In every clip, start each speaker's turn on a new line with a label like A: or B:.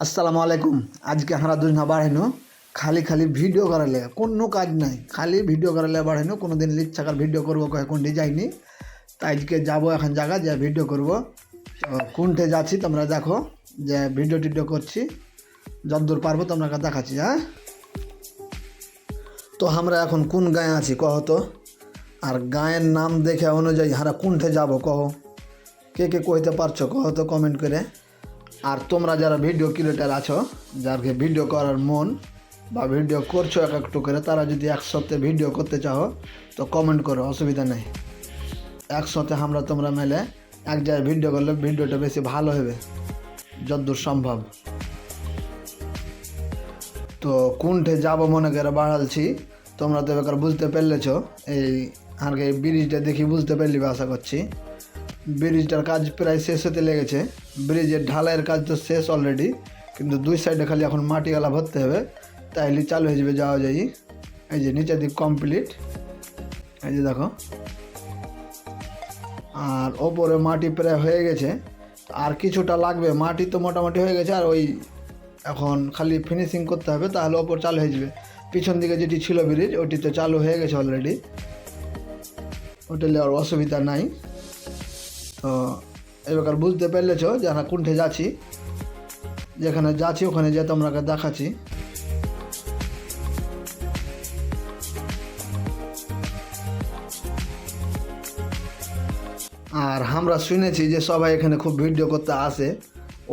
A: আসসালামু আলাইকুম। আজকে আমরা দুই না বাড়াইনো খালি খালি ভিডিও করালে কোনো কাজ নাই। খালি ভিডিও করালে বাড়াইনো কোনো দিন লিচ ছাকার ভিডিও করব এখন যাইনি তাই আজকে যাব এখন জায়গা যে ভিডিও করব। তো কোনটে যাচ্ছি তোমরা দেখো, যে ভিডিও টিডিও করছি। যতদূর পারব তোমরা দেখাচ্ছি হ্যাঁ? তো আমরা এখন কোন গায়ে আছি কহ তো? আর গায়ের নাম দেখে অনুযায়ী হারা কোনঠে যাব কহ? কে কে কইতে পারছ কহ তো কমেন্ট করে। আর তোমরা যারা ভিডিও ক্রিয়েটার আছো, যারকে ভিডিও করার মন বা ভিডিও করছ এক একটু করে, তারা যদি একসাথে ভিডিও করতে চাও, তো কমেন্ট করো, অসুবিধা নেই। একসাথে আমরা তোমরা মেলে এক জায়গায় ভিডিও করলে ভিডিওটা বেশি ভালো হবে যতদূর সম্ভব। তো কোনঠে যাব মনে করে বাড়ালছি, তোমরা তো এবার বুঝতে পেরেছ, এই আর এই ব্রিজটা দেখি বুঝতে পারলি আশা করছি। ব্রিজটার কাজ প্রায় শেষ হতে লেগেছে। ব্রিজের ঢালাইয়ের কাজ তো শেষ অলরেডি কিন্তু দুই সাইডে খালি এখন মাটিগালা ভরতে হবে, তাইলে চালু হয়ে যাবে যাওয়া যাই এই যে নিচের দিক কমপ্লিট এই যে দেখো। আর ওপরে মাটি প্রায় হয়ে গেছে। আর কিছুটা লাগবে, মাটি তো মোটামুটি হয়ে গেছে, আর ওই এখন খালি ফিনিশিং করতে হবে, তাহলে ওপর চালু হয়ে যাবে। পিছন দিকে যেটি ছিল ব্রিজ ওটি তো চালু হয়ে গেছে অলরেডি ওটা আর অসুবিধা নাই। এবার বুঝতে পেরেছ যে আমরা কোনঠে যাচ্ছি? যেখানে যাচ্ছি, ওখানে যেয়ে তোমরা দেখাচ্ছি। আর আমরা শুনেছি যে সবাই এখানে খুব ভিডিও করতে আসে।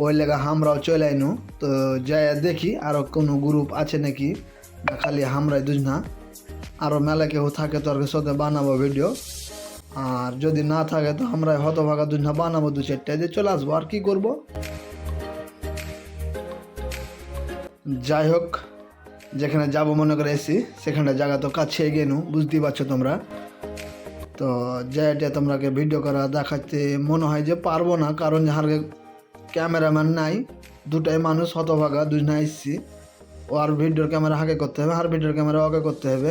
A: ওই লেগা আমরাও চলে আইনু। তো যাই দেখি আরও কোনো গ্রুপ আছে নাকি? না, খালি আমরাই দুজ না আরও মেলা কেউ থাকে তো আর সাথে বানাবো ভিডিও আর যদি না থাকে তো আমরা হতভাগা দুজ না বানাবো দু চারটে যে চলে আসব, আর কি করব? যাই হোক যেখানে যাব মনে করে এসি সেখানে জায়গা তো কাছে গেনু, বুঝতেই পারছ তোমরা। তো যেটা তোমরাকে ভিডিও করা দেখাতে মনে হয় যে পারব না, কারণ যাহার ক্যামেরাম্যান নাই, দুটাই মানুষ হতভাগা দুই না এসছি। ও আর ভিডিওর ক্যামেরা হাকে করতে হবে, আর ভিডিওর ক্যামেরা ওকে করতে হবে।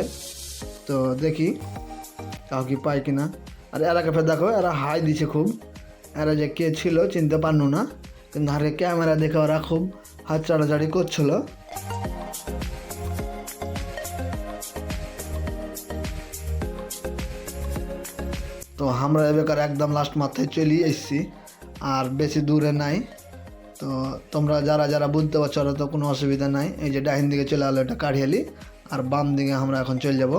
A: তো দেখি কাউ কি পাই কিনা। আর এরাকে ফের দেখো, এরা হাই দিছে খুব। এরা যে কে ছিল চিনতে পারনু না। কিন্তু হারে ক্যামেরা দেখে ওরা খুব হাত চাড়াচাড়ি করছিল। তো আমরা এবার একদম লাস্ট মাথায় চলে এসেছি, আর বেশি দূরে নাই। তো তোমরা যারা যারা বুঝতে পারছ, ওরা তো কোনো অসুবিধা নাই। এই যে ডাহিন দিকে চলে আলো এটা কাঠিয়ালি, আর বাম দিকে আমরা এখন চলে যাব।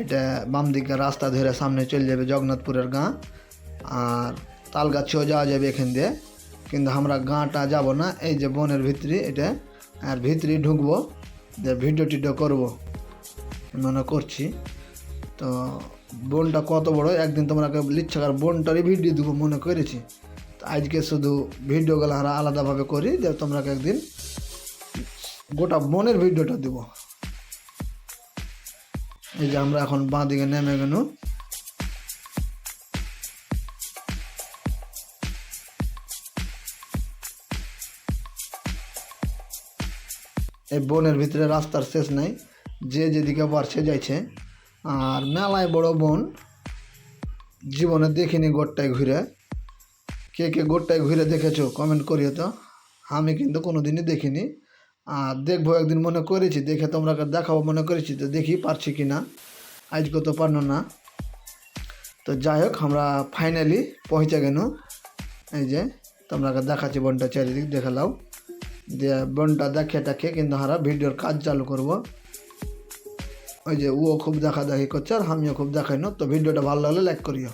A: এটা বাম দিকে রাস্তা ধরে সামনে চলে যাবে জগন্নাথপুরের গাঁ। আর তালগাছিও যাওয়া যাবে এখান দিয়ে। কিন্তু আমরা গাঁটা যাব না, এই যে বনের ভিতরে এটা। আর ভিতরে ঢুকবো যে ভিডিও টিডিও করব। মনে করছি। তো বোনটা কত বড়, একদিন তোমরা লিচ্ছাকার বোনটারই ভিডিও দেবো মনে করেছি। তো আজকে শুধু ভিডিওগুলো আমরা আলাদাভাবে করি যে তোমরা একদিন গোটা বোনের ভিডিওটা দেবো। এই যে আমরা এখন বাঁ দিকে নেমে গেল। এই বনের ভিতরে রাস্তার শেষ নাই, যে যেদিকে পারছে যাইছে। আর মেলায় বড় বন, জীবনে দেখিনি গোটটায় ঘুরে। কে কে গোটটায় ঘুরে দেখেছ কমেন্ট করিও তো। আমি কিন্তু কোনো দিনই দেখিনি। দেখব, একদিন মনে করেছি, দেখে তোমরা দেখাবো, মনে করেছি, তো দেখি পারছি কি না আজকে তো পারল না। তো যাই হোক, আমরা ফাইনালি পৌঁছে গেল এই যে তোমরা দেখাচ্ছি বনটা চারিদিক দেখালাও দিয়ে বনটা দেখে দেখে কিন্তু আমরা ভিডিওর কাজ চালু করব। ওই যে, ও খুব দেখা দেখি করছে, আর আমিও খুব দেখাই না, তো ভিডিওটা ভালো লাগলে লাইক করিও।